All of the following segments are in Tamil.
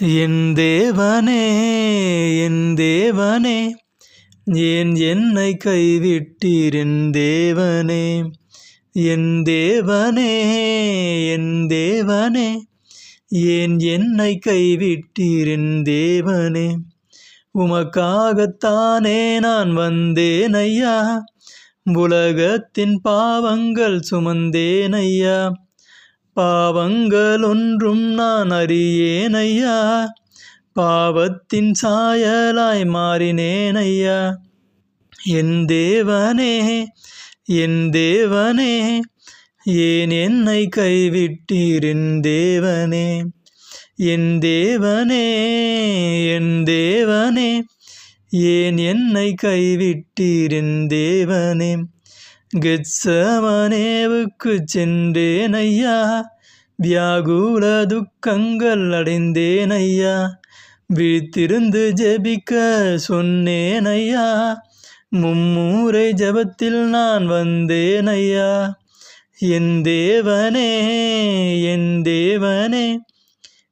என் தேவனே என் தேவனே ஏன் என்னை கைவிட்டீர் என் தேவனே? என் தேவனே என் தேவனே ஏன் என்னை கைவிட்டீர் என் தேவனே? உமக்காகத்தானே நான் வந்தேன் ஐயா. உலகத்தின் பாவங்கள் சுமந்தேன் ஐயா. பாவங்கள் ஒன்றும் நான் அறியேனையா? பாவத்தின் சாயலாய் மாறினேனையா? என் தேவனே என் தேவனே ஏன் என்னை கைவிட்டீரின் தேவனே? என் தேவனே என் தேவனே ஏன் என்னை கைவிட்டீரின் தேவனே? கெட்சமனேவுக்கு சென்றேன் ஐயா வியாகுல துக்கங்கள் அடைந்தேன் ஐயா விழித்திருந்து ஜெபிக்க சொன்னேன் ஐயா மும்மூரை ஜபத்தில் நான் வந்தேன் ஐயா என் தேவனே என் தேவனே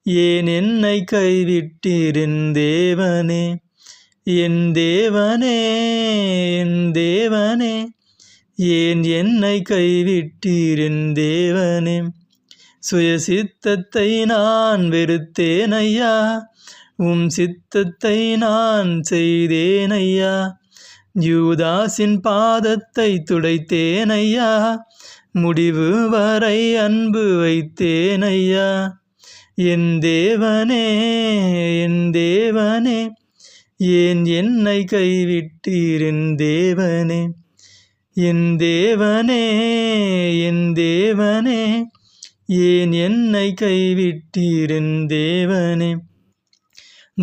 ஏன் என்னை கைவிட்டீர் தேவனே? என் தேவனே என் தேவனே ஏன் என்னை கைவிட்டீர் தேவனே? சுய சித்தத்தை நான் வெறுத்தேன் ஐயா உம் சித்தத்தை நான் செய்தேன் ஐயா யூதாசின் பாதத்தை துடைத்தேன் ஐயா முடிவு வரை அன்பு வைத்தேன் ஐயா என் தேவனே என் தேவனே ஏன் என்னை கைவிட்டீர் தேவனே? என் தேவனே என் தேவனே ஏன் என்னை கைவிட்டீரின் தேவனே?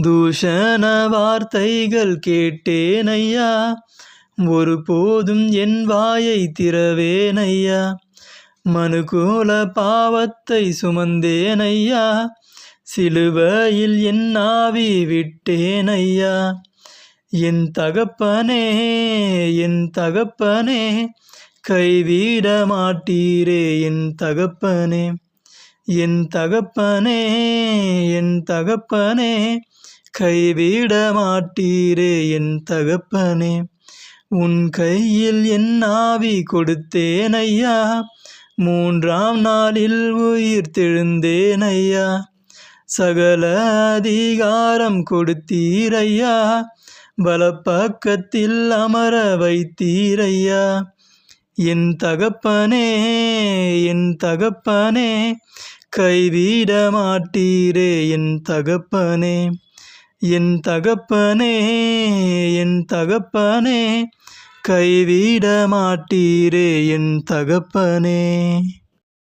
தூஷண வார்த்தைகள் கேட்டேன் ஐயா ஒருபோதும் என் வாயை திறவேன் ஐயா மனுகூல பாவத்தை சுமந்தேன் ஐயா சிலுவையில் என் ஆவி விட்டேன் ஐயா என் தகப்பனே என் தகப்பனே கைவிட மாட்டீரே என் தகப்பனே. என் தகப்பனே என் தகப்பனே கைவிட மாட்டீரே என் தகப்பனே. உன் கையில் என் ஆவி கொடுத்தேன் ஐயா மூன்றாம் நாளில் உயிர் தெழுந்தேன் ஐயா சகல அதிகாரம் கொடுத்தீரையா? வலப்பாக்கத்தில் அமர வைத்தீரையா? என் தகப்பனே என் தகப்பனே கைவிட மாட்டீரே என் தகப்பனே. என் தகப்பனே என் தகப்பனே கைவிட மாட்டீரே என் தகப்பனே.